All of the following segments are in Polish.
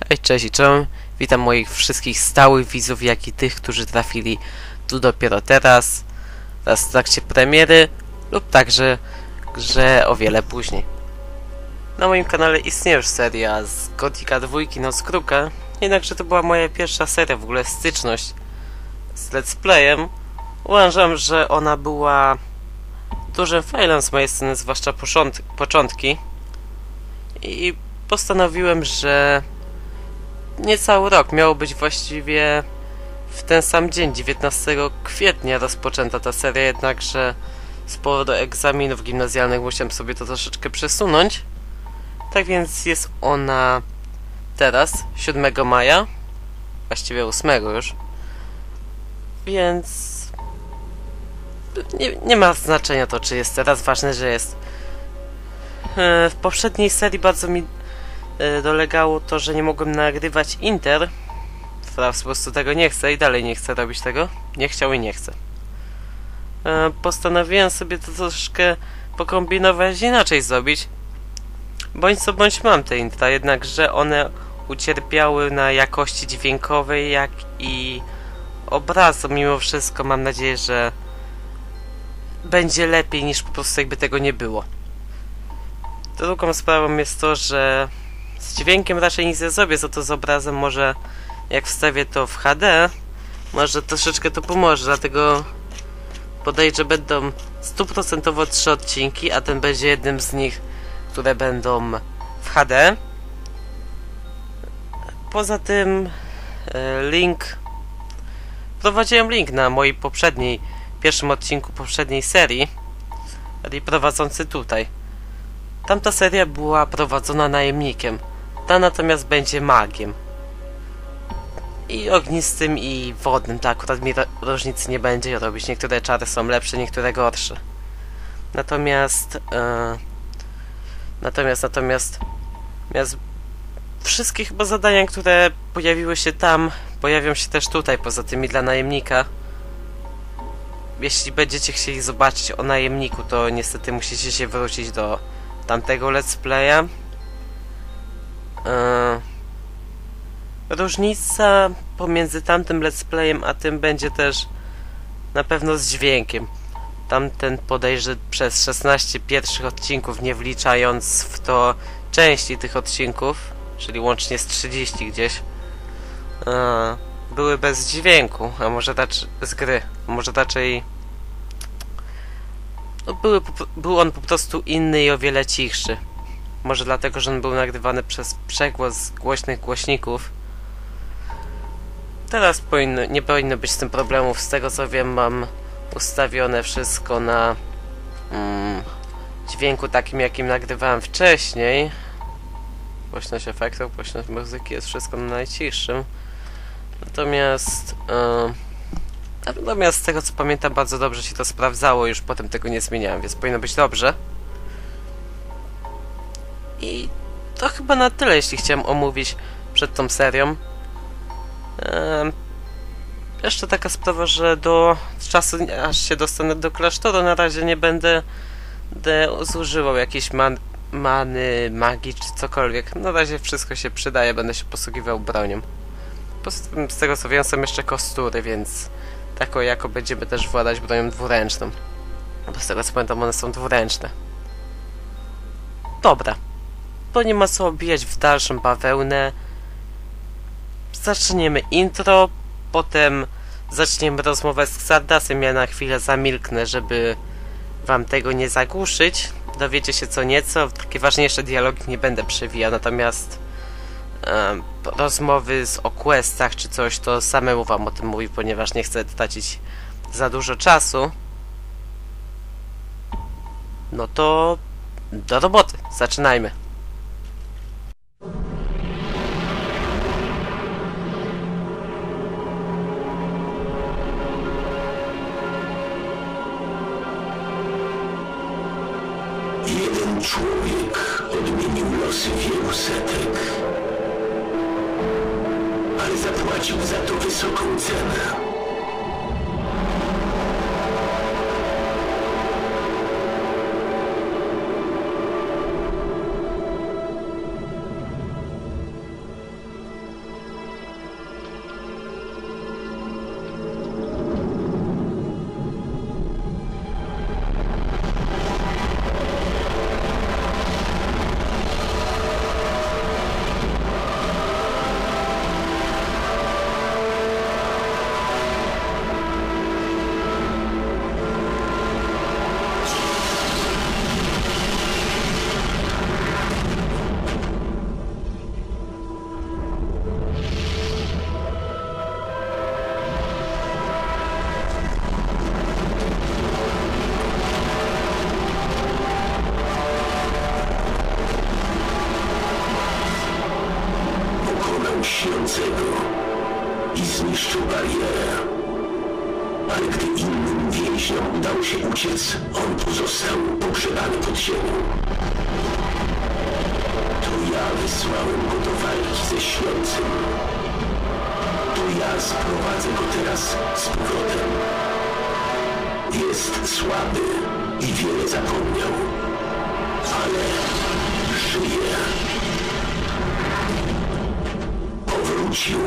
Hej, cześć i czołem. Witam moich wszystkich stałych widzów, jak i tych, którzy trafili tu dopiero teraz, raz w trakcie premiery, lub także grze o wiele później. Na moim kanale istnieje już seria z Gotika 2 Noc Kruka, jednakże to była moja pierwsza seria, w ogóle styczność z let's playem. Uważam, że ona była dużym failem z mojej strony, zwłaszcza począt- początki. I postanowiłem, że niecały rok miało być właściwie w ten sam dzień, 19 kwietnia rozpoczęta ta seria, jednakże z powodu egzaminów gimnazjalnych musiałem sobie to troszeczkę przesunąć. Tak więc jest ona teraz, 7 maja, właściwie 8 już. Więc nie, nie ma znaczenia to, czy jest teraz, ważne, że jest. E, W poprzedniej serii bardzo mi dolegało to, że nie mogłem nagrywać Inter. Teraz po prostu tego nie chcę i dalej nie chcę robić tego. Nie chciał i nie chcę. E, Postanowiłem sobie to troszkę pokombinować inaczej zrobić. Bądź co bądź mam te intra, jednakże one ucierpiały na jakości dźwiękowej, jak i obrazu. Mimo wszystko mam nadzieję, że będzie lepiej niż po prostu jakby tego nie było. Drugą sprawą jest to, że z dźwiękiem raczej nic nie zrobię, co to z obrazem może jak wstawię to w HD, może troszeczkę to pomoże, dlatego podaję, że będą stuprocentowo trzy odcinki, a ten będzie jednym z nich, które będą w HD. Poza tym e, link wprowadziłem link na mojej poprzedniej pierwszym odcinku poprzedniej serii, czyli prowadzący tutaj. Tamta seria była prowadzona najemnikiem, ta natomiast będzie magiem. I ognistym, i wodnym, to akurat mi różnicy nie będzie robić. Niektóre czary są lepsze, niektóre gorsze. Natomiast, e, natomiast, natomiast, natomiast wszystkie chyba zadania, które pojawiły się tam, pojawią się też tutaj, poza tymi dla najemnika jeśli będziecie chcieli zobaczyć o najemniku, to niestety musicie się wrócić do tamtego let's playa. Eee, różnica pomiędzy tamtym let's playem a tym będzie też na pewno z dźwiękiem. Tamten podejrzę przez 16 pierwszych odcinków, nie wliczając w to części tych odcinków, czyli łącznie z 30 gdzieś. Eee, były bez dźwięku, a może z gry, a może raczej no, były, był on po prostu inny i o wiele cichszy. Może dlatego, że on był nagrywany przez przegłos głośnych głośników. Teraz powinno, nie powinno być z tym problemów. Z tego co wiem, mam ustawione wszystko na mm, dźwięku takim, jakim nagrywałem wcześniej. Głośność efektów, głośność muzyki jest wszystko na najciszym. Natomiast... em, Natomiast z tego co pamiętam bardzo dobrze się to sprawdzało, już potem tego nie zmieniałem, więc powinno być dobrze. I to chyba na tyle, jeśli chciałem omówić przed tą serią. Jeszcze taka sprawa, że do czasu, aż się dostanę do klasztoru, na razie nie będę, zużywał jakiejś man, many, magii czy cokolwiek. Na razie wszystko się przydaje, będę się posługiwał bronią. Z tego co wiem, są jeszcze kostury, więc taką jako będziemy też władać bronią dwuręczną. Bo z tego co pamiętam, one są dwuręczne. Dobra. To nie ma co obijać w dalszą bawełnę. Zaczniemy intro, potem zaczniemy rozmowę z Xardasem. Ja na chwilę zamilknę, żeby wam tego nie zagłuszyć. Dowiecie się co nieco. Takie ważniejsze dialogi nie będę przewijał, natomiast rozmowy z o czy coś, to samemu wam o tym mówi, ponieważ nie chcę tracić za dużo czasu. No to do roboty. Zaczynajmy. Jeden człowiek odmienił losy wielu setek, zapłacił za to wysoką cenę. I zniszczył barierę. Ale gdy innym więźniom udało się uciec, on pozostał pogrzebany pod ziemią. To ja wysłałem go do walki ze śniącym. To ja sprowadzę go teraz z powrotem. Jest słaby i wiele zapomniał, ale żyje. Powrócił.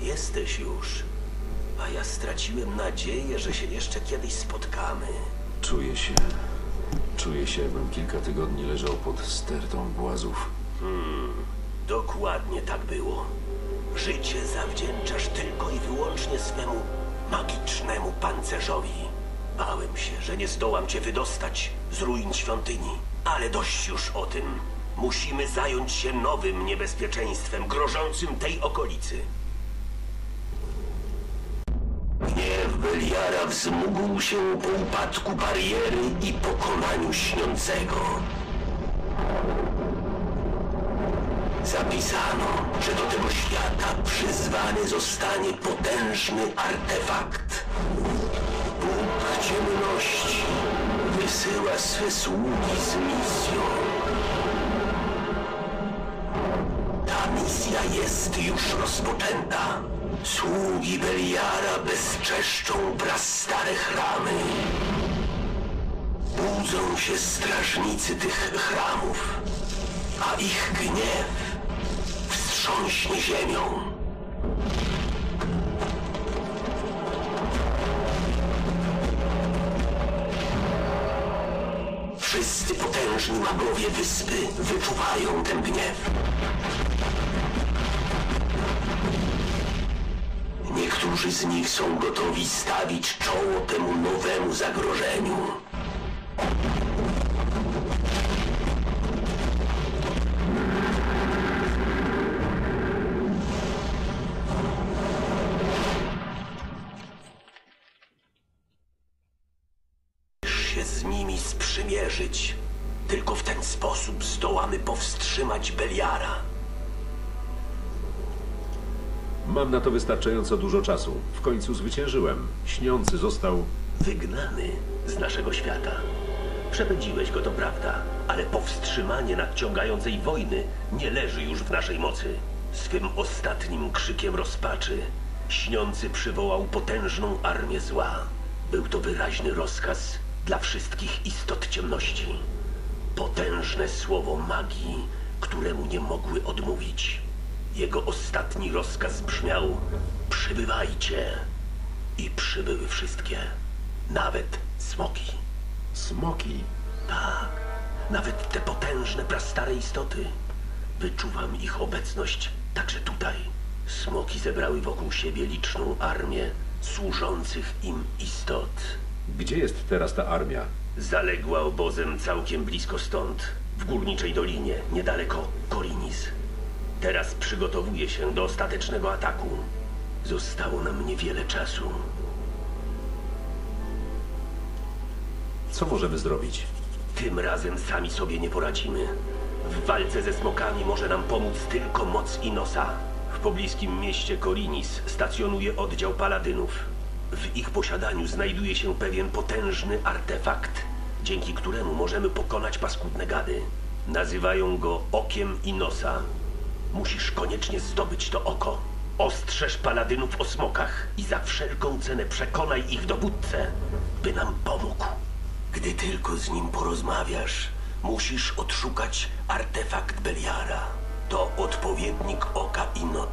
Jesteś już. A ja straciłem nadzieję, że się jeszcze kiedyś spotkamy. Czuję się. Czuję się, jakbym kilka tygodni leżał pod stertą głazów. Dokładnie tak było. Życie zawdzięczasz tylko i wyłącznie swemu magicznemu pancerzowi. Bałem się, że nie zdołam cię wydostać z ruin świątyni. Ale dość już o tym. Musimy zająć się nowym niebezpieczeństwem grożącym tej okolicy. Gniew Beliara wzmógł się po upadku bariery i pokonaniu śniącego. Zapisano, że do tego świata przyzwany zostanie potężny artefakt. Bóg ciemności wysyła swe sługi z misją. Ta misja jest już rozpoczęta. Sługi Beliara bezczeszczą prastare chramy. Budzą się strażnicy tych chramów, a ich gniew wstrząśnie ziemią. Wszyscy potężni magowie wyspy wyczuwają ten gniew. Niektórzy z nich są gotowi stawić czoło temu nowemu zagrożeniu. Mam na to wystarczająco dużo czasu. W końcu zwyciężyłem. Śniący został. Wygnany z naszego świata. Przepędziłeś go, to prawda, ale powstrzymanie nadciągającej wojny nie leży już w naszej mocy. Swym ostatnim krzykiem rozpaczy śniący przywołał potężną armię zła. Był to wyraźny rozkaz dla wszystkich istot ciemności. Potężne słowo magii, któremu nie mogły odmówić. Jego ostatni rozkaz brzmiał: Przybywajcie. I przybyły wszystkie, nawet smoki. Smoki. Tak, nawet te potężne, prastare istoty. Wyczuwam ich obecność także tutaj. Smoki zebrały wokół siebie liczną armię służących im istot. Gdzie jest teraz ta armia? Zaległa obozem całkiem blisko stąd, w górniczej dolinie, niedaleko Korinis. Teraz przygotowuje się do ostatecznego ataku. Zostało nam niewiele czasu. Co możemy zrobić? Tym razem sami sobie nie poradzimy. W walce ze smokami może nam pomóc tylko moc Inosa. W pobliskim mieście Korinis stacjonuje oddział paladynów. W ich posiadaniu znajduje się pewien potężny artefakt, dzięki któremu możemy pokonać paskudne gady. Nazywają go Okiem Inosa. Musisz koniecznie zdobyć to oko. Ostrzeż paladynów o smokach i za wszelką cenę przekonaj ich dowódcę, by nam pomógł. Gdy tylko z nim porozmawiasz, musisz odszukać artefakt Beliara. To odpowiednik oka Ino.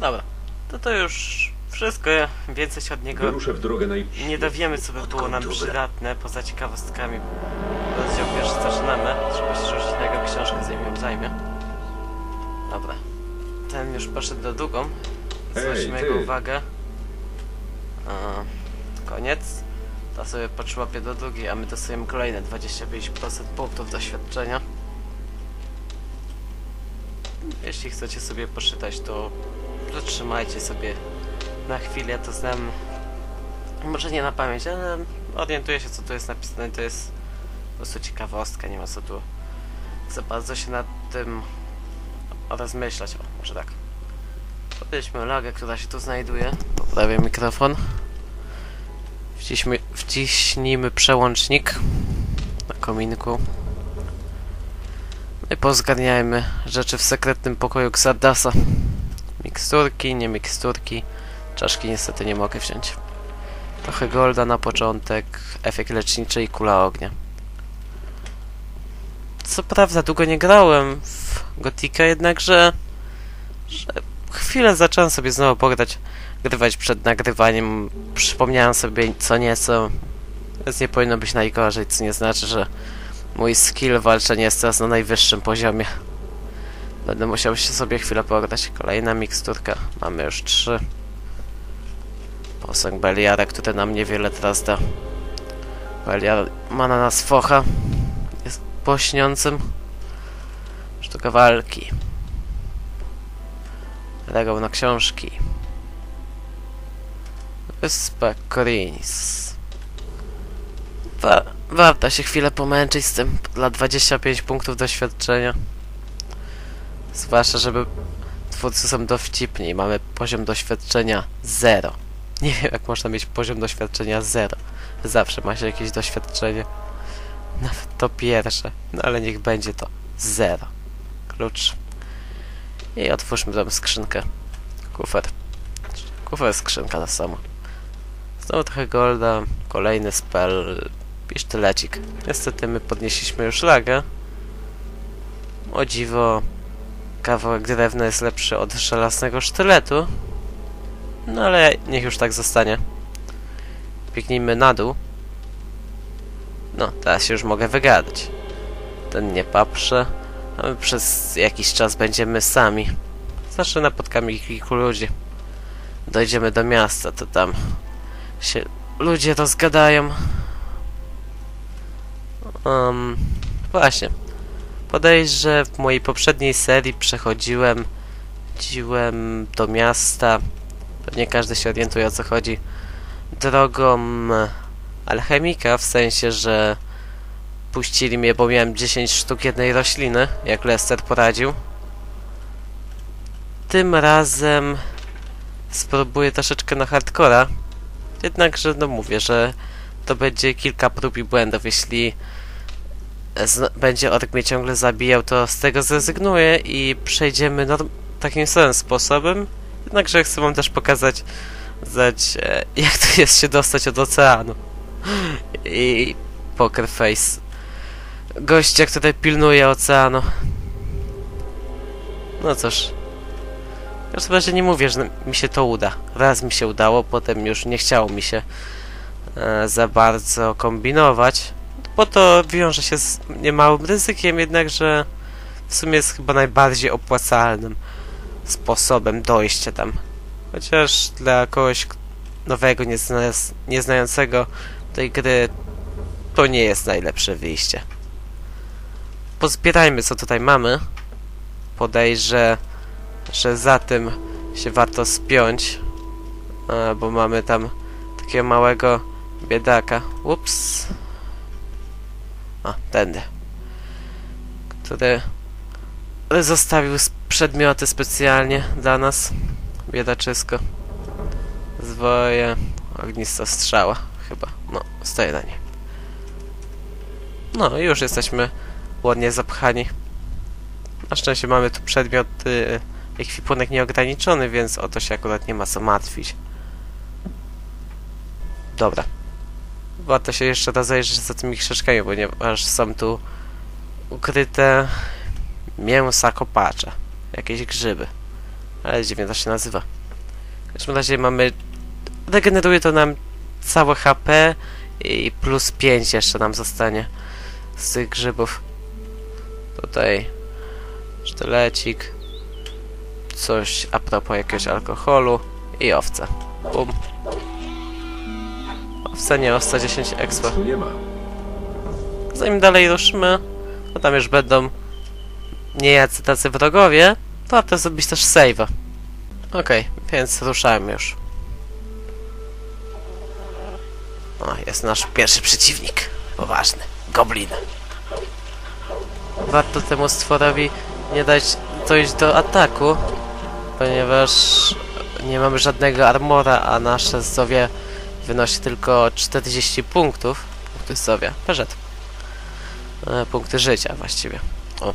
Dobra, to to już wszystko. Ja Więcej się od niego Wyruszę w drogę naj... nie dowiemy, co by było Odkąd nam dobra? przydatne, poza ciekawostkami. Rozdział pierwszy zaczynamy. Trzeba się rzucić na jego książkę, zanim ją zajmie. Dobra. Ten już poszedł do długą. Zwróćmy jego uwagę. A, koniec. To sobie potrzebuje do długiej, a my dostajemy kolejne 25% punktów doświadczenia. Jeśli chcecie sobie poczytać, to zatrzymajcie sobie na chwilę, ja to znam może nie na pamięć, ale orientuję się co tu jest napisane, to jest po prostu ciekawostka, nie ma co tu za bardzo się nad tym rozmyślać. O, może tak. Podejśmy lagę, która się tu znajduje. Poprawię mikrofon. Wciśnijmy, wciśnijmy przełącznik na kominku. No i pozgarniajmy rzeczy w sekretnym pokoju Xardasa. Miksturki, nie miksturki. Czaszki niestety nie mogę wziąć. Trochę golda na początek, efekt leczniczy i kula ognia. Co prawda długo nie grałem w Gotika, jednakże że chwilę zacząłem sobie znowu pograć, grywać przed nagrywaniem. Przypomniałem sobie co nieco, więc nie powinno być najgorzej, co nie znaczy, że mój skill walczenia jest teraz na najwyższym poziomie. Będę musiał się sobie chwilę pograć. Kolejna miksturka. Mamy już trzy. Posąg Beliara, który nam niewiele teraz da. Beliar ma na nas focha. Jest pośniącym. Sztuka walki. Regał na książki. Wyspa Korinis. Wa warto się chwilę pomęczyć z tym dla 25 punktów doświadczenia. Zwłaszcza, żeby twórcy są dowcipni. Mamy poziom doświadczenia 0. Nie wiem, jak można mieć poziom doświadczenia 0. Zawsze ma się jakieś doświadczenie. Nawet to pierwsze. No ale niech będzie to 0. Klucz. I otwórzmy tam skrzynkę. Kufer. Kufer, skrzynka ta sama. Znowu trochę golda. Kolejny spell. Pisztelecik. Niestety my podnieśliśmy już lagę. O dziwo. Kawałek drewna jest lepszy od żelaznego sztyletu. No ale niech już tak zostanie. Biegnijmy na dół. No, teraz się już mogę wygadać. Ten nie paprze. A my przez jakiś czas będziemy sami. Zawsze napotkamy kilku ludzi. Dojdziemy do miasta, to tam się ludzie rozgadają. Um, właśnie. Podejrz, że w mojej poprzedniej serii przechodziłem chodziłem do miasta. Pewnie każdy się orientuje o co chodzi. Drogą alchemika, w sensie, że puścili mnie, bo miałem 10 sztuk jednej rośliny, jak Lester poradził. Tym razem spróbuję troszeczkę na hardcora. Jednakże, no mówię, że to będzie kilka prób i błędów. Jeśli będzie ork mnie ciągle zabijał, to z tego zrezygnuję i przejdziemy takim samym sposobem. Jednakże chcę wam też pokazać, znać, e, jak to jest się dostać od oceanu. I poker face gościa, który pilnuje oceanu. No cóż. W każdym razie nie mówię, że mi się to uda. Raz mi się udało, potem już nie chciało mi się e, za bardzo kombinować. Bo to wiąże się z niemałym ryzykiem, jednakże w sumie jest chyba najbardziej opłacalnym sposobem dojścia tam. Chociaż dla kogoś nowego, niezna nieznającego tej gry to nie jest najlepsze wyjście. Pozbierajmy co tutaj mamy. Podejrzę, że za tym się warto spiąć, bo mamy tam takiego małego biedaka. Ups. A, tędy. Który zostawił przedmioty specjalnie dla nas. Biedaczysko. Zwoje. Ognista strzała. Chyba. No, stoję na niej. No, już jesteśmy ładnie zapchani. Na szczęście mamy tu przedmiot, y, ekwipunek nieograniczony, więc o to się akurat nie ma co martwić. Dobra. Warto się jeszcze rozejrzeć za tymi krzyżkami, ponieważ są tu ukryte mięsa kopacze. Jakieś grzyby. Ale dziwnie to się nazywa. W każdym razie mamy... Regeneruje to nam całe HP i plus 5 jeszcze nam zostanie z tych grzybów. Tutaj sztylecik. Coś a propos jakiegoś alkoholu i owca. Bum. Owca nie owca 10 expa. Zanim dalej ruszymy, to tam już będą niejacy tacy wrogowie, to warto zrobić też save'a. Okej, więc ruszałem już. O, jest nasz pierwszy przeciwnik. Poważny. Goblin. warto temu stworowi nie dać dojść do ataku, ponieważ nie mamy żadnego armora, a nasze zdrowie wynosi tylko 40 punktów. Punkty zdrowia. Perzet. E, punkty życia właściwie. O.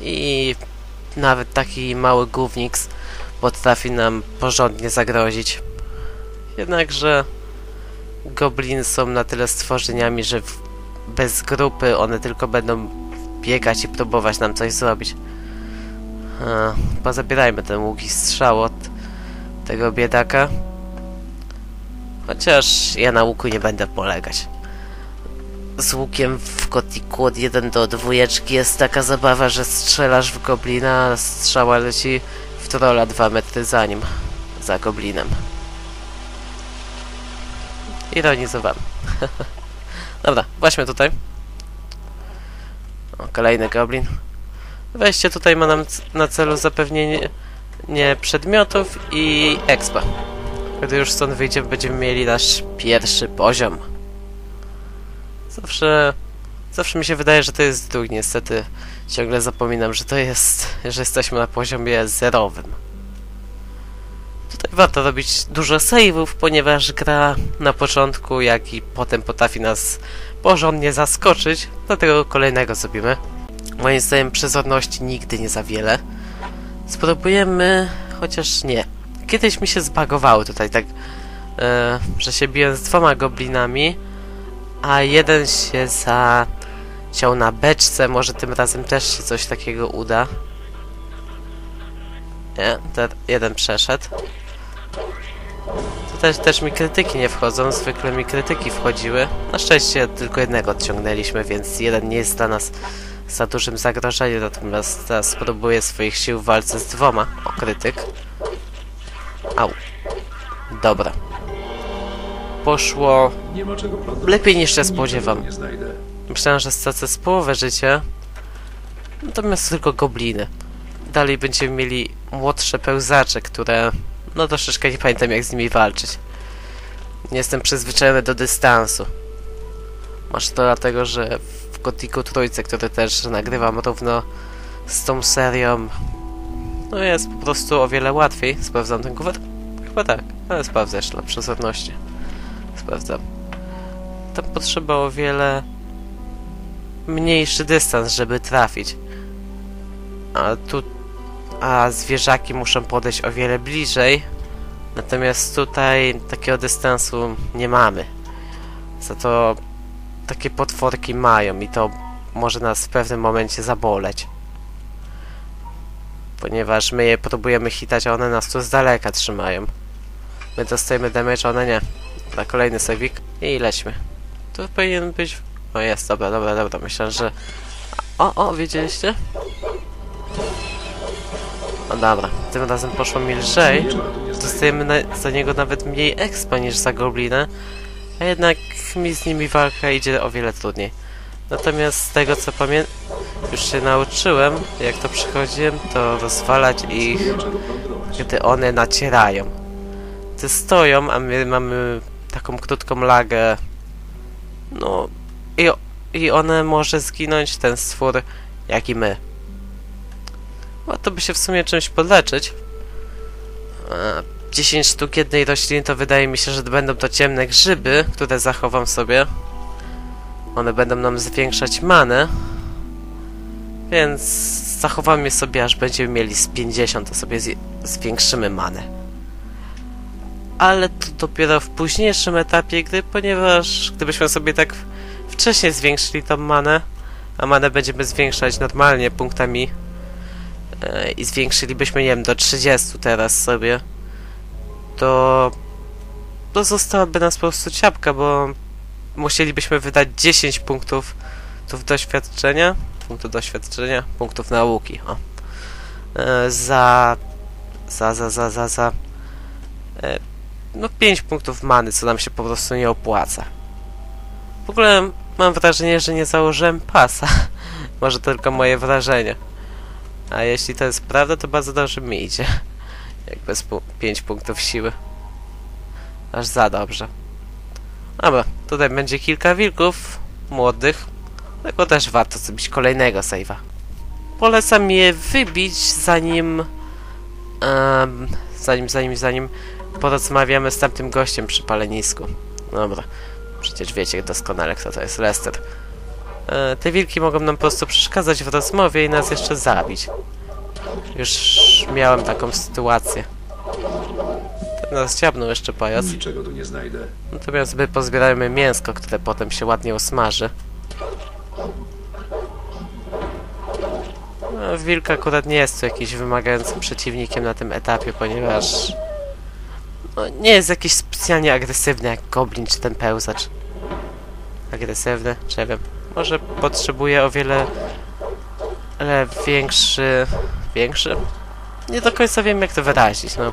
I nawet taki mały gównik potrafi nam porządnie zagrozić. Jednakże gobliny są na tyle stworzeniami, że w, bez grupy one tylko będą biegać i próbować nam coś zrobić. Pozabierajmy ten łuk i strzał od tego biedaka. Chociaż ja na łuku nie będę polegać. Z łukiem w kotiku od 1 do dwójeczki jest taka zabawa, że strzelasz w goblina, a strzała leci w trolla 2 metry za nim. Za goblinem. Ironizowałem. Dobra, właśnie tutaj. O, kolejny goblin. Wejście tutaj ma nam na celu zapewnienie nie przedmiotów i expa. Gdy już stąd wyjdziemy, będziemy mieli nasz pierwszy poziom. Zawsze... Zawsze mi się wydaje, że to jest drugi. Niestety ciągle zapominam, że to jest... że jesteśmy na poziomie zerowym. Tutaj warto robić dużo save'ów, ponieważ gra na początku, jak i potem potrafi nas porządnie zaskoczyć. Dlatego kolejnego zrobimy. Moim zdaniem przezorności nigdy nie za wiele. Spróbujemy, chociaż nie. Kiedyś mi się zbagowało tutaj tak, e, że się biłem z dwoma goblinami, a jeden się zaciął na beczce. Może tym razem też się coś takiego uda. Nie, ten jeden przeszedł. Tu też, też mi krytyki nie wchodzą, zwykle mi krytyki wchodziły. Na szczęście tylko jednego odciągnęliśmy, więc jeden nie jest dla nas za dużym zagrożeniem, natomiast teraz spróbuję swoich sił w walce z dwoma. O, krytyk. Au. Dobra. Poszło lepiej niż się spodziewam. Myślałem, że stracę z połowę życia. Natomiast tylko gobliny. Dalej będziemy mieli młodsze pełzacze, które... No troszeczkę nie pamiętam jak z nimi walczyć. Nie jestem przyzwyczajony do dystansu. Masz to dlatego, że w Gotiku Trójce, który też nagrywam równo z tą serią, no jest po prostu o wiele łatwiej. Sprawdzam ten kuwer? Chyba tak, ale sprawdzę jeszcze dla przezorności. Sprawdzam. Tam potrzeba o wiele mniejszy dystans, żeby trafić. A tu... A zwierzaki muszą podejść o wiele bliżej. Natomiast tutaj takiego dystansu nie mamy. Za to takie potworki mają i to może nas w pewnym momencie zaboleć. Ponieważ my je próbujemy hitać, a one nas tu z daleka trzymają. My dostajemy damage, a one nie. Na kolejny sewik i lećmy. To powinien być... O jest, dobra, dobra, dobra. Myślałem, że... O, o, widzieliście? No dobra, tym razem poszło mi lżej. Dostajemy na, za niego nawet mniej expa niż za goblinę, a jednak mi z nimi walka idzie o wiele trudniej. Natomiast z tego co pamiętam, już się nauczyłem, jak to przychodziłem, to rozwalać ich, gdy one nacierają. Ty stoją, a my mamy taką krótką lagę. No i, i one może zginąć, ten stwór, jak i my. Warto by się w sumie czymś podleczyć. E, 10 sztuk jednej rośliny to wydaje mi się, że będą to ciemne grzyby, które zachowam sobie. One będą nam zwiększać manę. Więc zachowamy je sobie, aż będziemy mieli z 50, to sobie zwiększymy manę. Ale to dopiero w późniejszym etapie gry, ponieważ gdybyśmy sobie tak wcześniej zwiększyli tą manę, a manę będziemy zwiększać normalnie punktami i zwiększylibyśmy, nie wiem, do 30 teraz sobie, to, to zostałaby nas po prostu ciapka, bo musielibyśmy wydać 10 punktów punktów doświadczenia, punktów doświadczenia, punktów nauki, o, e, za, za, za, za, za, za, e, no 5 punktów many, co nam się po prostu nie opłaca. W ogóle mam wrażenie, że nie założyłem pasa. Może tylko moje wrażenie. A jeśli to jest prawda, to bardzo dobrze mi idzie. Jak bez 5 punktów siły. Aż za dobrze. Dobra, tutaj będzie kilka wilków młodych. Tego też warto zrobić kolejnego save'a. Polecam je wybić zanim... em, zanim, zanim, zanim porozmawiamy z tamtym gościem przy palenisku. Dobra. Przecież wiecie doskonale, kto to jest Lester. E, te wilki mogą nam po prostu przeszkadzać w rozmowie i nas jeszcze zabić. Już miałem taką sytuację. Ten nas ciabnął jeszcze pajac. Niczego tu nie znajdę. Natomiast my pozbierajmy mięsko, które potem się ładnie osmaży. No, wilk akurat nie jest tu jakiś wymagającym przeciwnikiem na tym etapie, ponieważ no, nie jest jakiś specjalnie agresywny jak goblin czy ten pełzacz. Agresywny, czy nie wiem. Może potrzebuje o wiele ale większy... większy? Nie do końca wiem jak to wyrazić, no.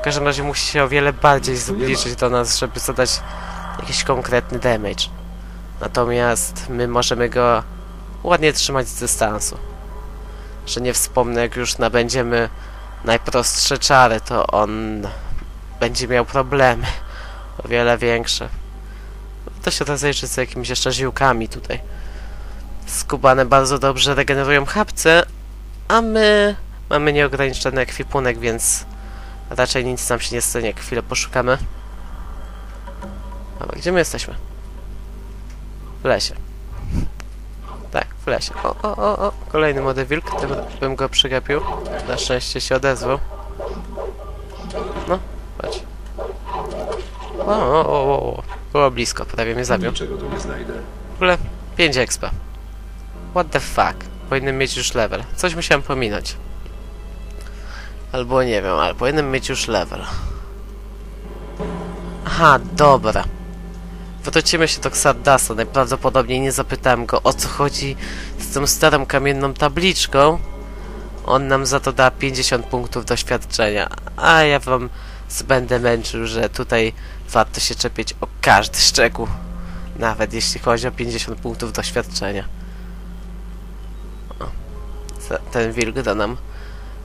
W każdym razie musi się o wiele bardziej zbliżyć do nas, żeby zadać jakiś konkretny damage. Natomiast my możemy go ładnie trzymać z dystansu. Że nie wspomnę, jak już nabędziemy najprostsze czary, to on będzie miał problemy. O wiele większe. To się rozejrzy z jakimiś jeszcze ziółkami tutaj. Skubane bardzo dobrze regenerują chapce, a my mamy nieograniczony ekwipunek, więc raczej nic nam się nie stanie, chwilę poszukamy. Dobra, gdzie my jesteśmy? W lesie. Tak, w lesie. O, o, o, o. Kolejny młody wilk, tym bym go przygapił. Na szczęście się odezwał. No, chodź. O, o, o, o. Było blisko, prawie mnie zabił. Niczego tu nie znajdę. W ogóle 5 expa. What the fuck? Powinienem mieć już level. Coś musiałem pominąć. Albo nie wiem, ale powinienem mieć już level. Aha, dobra. Wrócimy się do Xardasa. Najprawdopodobniej nie zapytałem go o co chodzi z tą starą kamienną tabliczką. On nam za to da 50 punktów doświadczenia. A ja wam będę męczył, że tutaj warto się czepiać o każdy szczegół. Nawet jeśli chodzi o 50 punktów doświadczenia. O. Ten wilk da nam,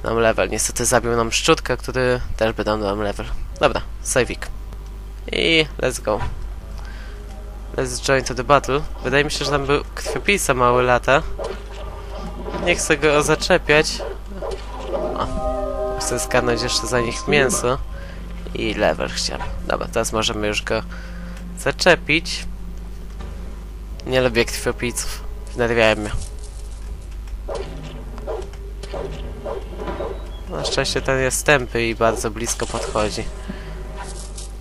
nam level. Niestety zabił nam szczutkę, który też by dał nam level. Dobra, saveik. I let's go. Let's join to the battle. Wydaje mi się, że tam był krwiopijca mały lata. Nie chcę go zaczepiać. O. Chcę zgarnąć jeszcze za nich mięso. I level chciałem. Dobra, teraz możemy już go zaczepić. Nie lubię krwiopijców. Wnerwiają mnie. Na szczęście ten jest tępy i bardzo blisko podchodzi.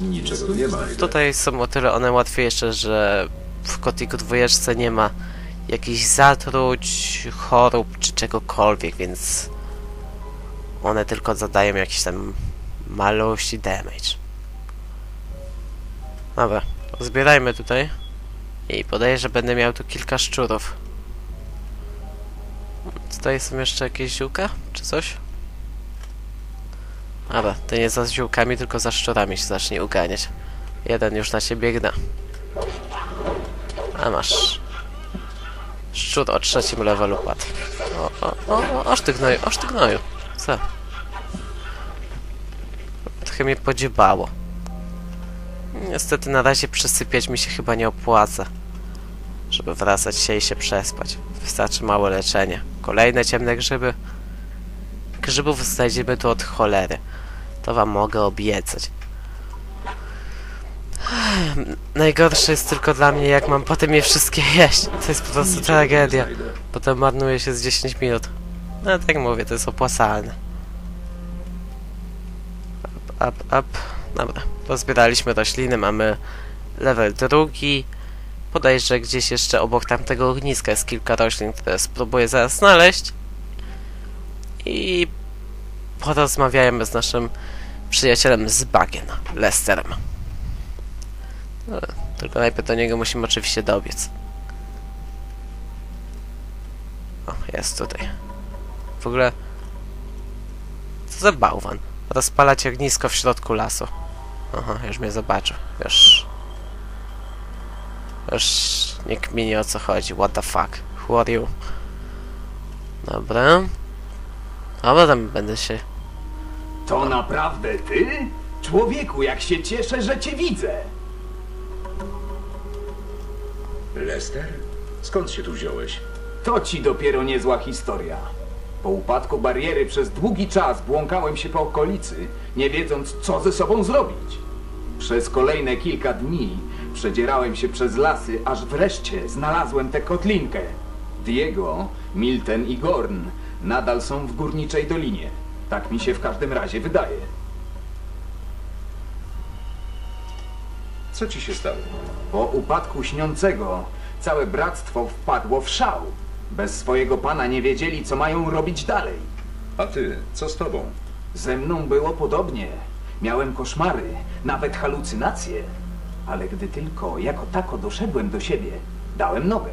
Niczego nie znajdę. Tutaj są o tyle one łatwiejsze, że w Kotiku dwójeczce nie ma jakichś zatruć, chorób czy czegokolwiek, więc one tylko zadają jakiś tam maluści damage. Dobra, zbierajmy tutaj i podaję, że będę miał tu kilka szczurów. Tutaj są jeszcze jakieś ziółka, czy coś? Dobra, to nie za ziółkami, tylko za szczurami się zacznie uganiać. Jeden już na ciebie gna. A masz. Szczur o trzecim levelu padł. O, o, o, o, oż ty gnoju, oż ty gnoju. Co? Trochę mnie podziebało. Niestety na razie przesypiać mi się chyba nie opłaca. Żeby wracać się i się przespać. Wystarczy małe leczenie. Kolejne ciemne grzyby. Grzybów znajdziemy tu od cholery. To wam mogę obiecać. Najgorsze jest tylko dla mnie, jak mam potem je wszystkie jeść. To jest po prostu tragedia. Potem marnuje się z 10 minut. No tak mówię, to jest opłacalne. Up, up. Dobra, pozbieraliśmy rośliny, mamy level drugi. Podejrzę gdzieś jeszcze obok tamtego ogniska jest kilka roślin, które spróbuję zaraz znaleźć. I porozmawiajmy z naszym przyjacielem z bagien, Lesterem. No, tylko najpierw do niego musimy oczywiście dobiec. O, jest tutaj. W ogóle... Co za bałwan? Rozpalać ognisko w środku lasu. Aha, już mnie zobaczył. Już... Już nie kmini o co chodzi. What the fuck? Who are you? Dobra. Dobra, tam będę się... To naprawdę ty? Człowieku, jak się cieszę, że cię widzę. Lester? Skąd się tu wziąłeś? To ci dopiero niezła historia. Po upadku bariery przez długi czas błąkałem się po okolicy, nie wiedząc, co ze sobą zrobić. Przez kolejne kilka dni przedzierałem się przez lasy, aż wreszcie znalazłem tę kotlinkę. Diego, Milton i Gorn nadal są w górniczej dolinie. Tak mi się w każdym razie wydaje. Co ci się stało? Po upadku śniącego całe bractwo wpadło w szał. Bez swojego pana nie wiedzieli, co mają robić dalej. A ty, co z tobą? Ze mną było podobnie. Miałem koszmary, nawet halucynacje. Ale gdy tylko jako tako doszedłem do siebie, dałem nogę.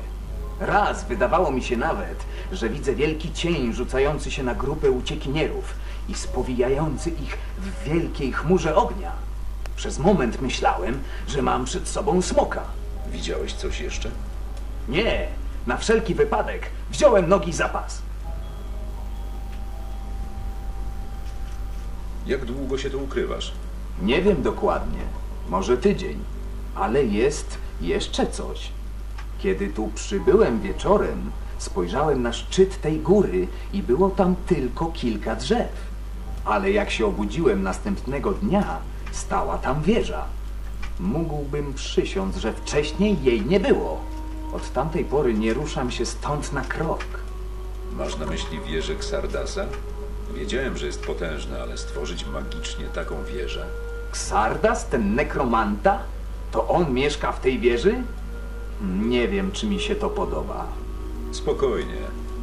Raz wydawało mi się nawet, że widzę wielki cień rzucający się na grupę uciekinierów i spowijający ich w wielkiej chmurze ognia. Przez moment myślałem, że mam przed sobą smoka. Widziałeś coś jeszcze? Nie, na wszelki wypadek wziąłem nogi za pas. Jak długo się tu ukrywasz? Nie wiem dokładnie, może tydzień, ale jest jeszcze coś. Kiedy tu przybyłem wieczorem, spojrzałem na szczyt tej góry i było tam tylko kilka drzew. Ale jak się obudziłem następnego dnia, stała tam wieża. Mógłbym przysiąc, że wcześniej jej nie było. Od tamtej pory nie ruszam się stąd na krok. Masz na myśli wieżę Xardasa? Wiedziałem, że jest potężna, ale stworzyć magicznie taką wieżę? Xardas, ten nekromanta? To on mieszka w tej wieży? Nie wiem, czy mi się to podoba. Spokojnie.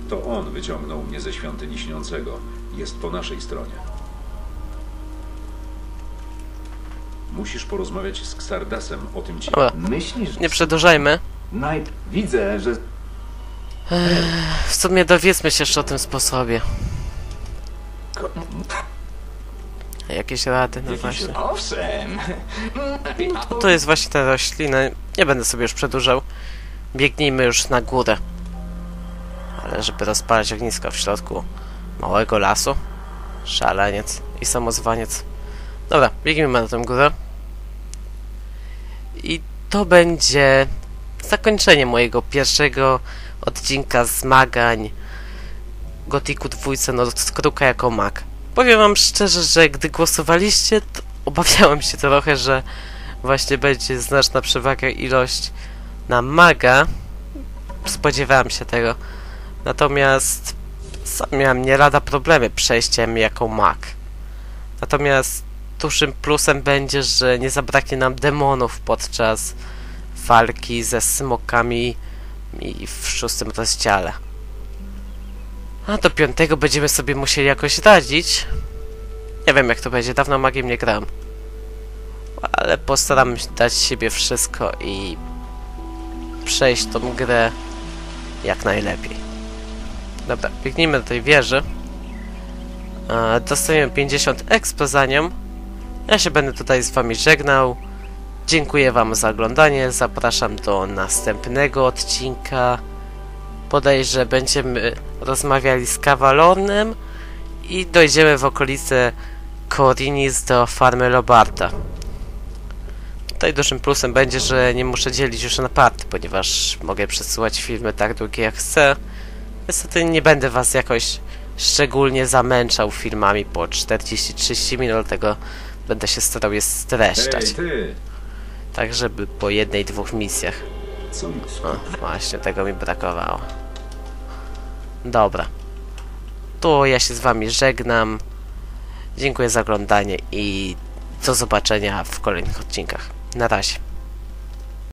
To on wyciągnął mnie ze świątyni śniącego. Jest po naszej stronie. Musisz porozmawiać z Xardasem o tym ci. Dobra, Myślisz, nie przedłużajmy. Najp... Widzę, że W sumie dowiedzmy się jeszcze o tym sposobie. Jakieś rady, no właśnie. Owszem. To jest właśnie ta roślina. Nie będę sobie już przedłużał. Biegnijmy już na górę. Ale żeby rozpalać ognisko w środku małego lasu. Szaleniec i samozwaniec. Dobra, biegnijmy na tę górę. I to będzie zakończenie mojego pierwszego odcinka zmagań Gotiku dwójce Nordskruka jako mag. Powiem wam szczerze, że gdy głosowaliście, to obawiałem się trochę, że właśnie będzie znaczna przewaga ilość na maga. Spodziewałem się tego. Natomiast sam miałem nie lada problemy przejściem jako mag. Natomiast dużym plusem będzie, że nie zabraknie nam demonów podczas walki ze smokami i w szóstym rozdziale. A do piątego będziemy sobie musieli jakoś radzić. Nie wiem jak to będzie, dawno magiem nie grałem. Ale postaram się dać siebie wszystko i przejść tą grę jak najlepiej. Dobra, biegnijmy do tej wieży. Dostaniemy 50 expo za nią. Ja się będę tutaj z wami żegnał. Dziękuję wam za oglądanie. Zapraszam do następnego odcinka. Podejrzę, będziemy rozmawiali z Kawalonem i dojdziemy w okolice Korinis do farmy Lobarda. Tutaj dużym plusem będzie, że nie muszę dzielić już na party, ponieważ mogę przesyłać filmy tak długie jak chcę. Niestety nie będę was jakoś szczególnie zamęczał filmami po 40-30 minut, dlatego będę się starał je streszczać. Hej, ty! Tak, żeby po jednej, dwóch misjach. O, właśnie, tego mi brakowało. Dobra. To ja się z wami żegnam. Dziękuję za oglądanie i do zobaczenia w kolejnych odcinkach. Na razie.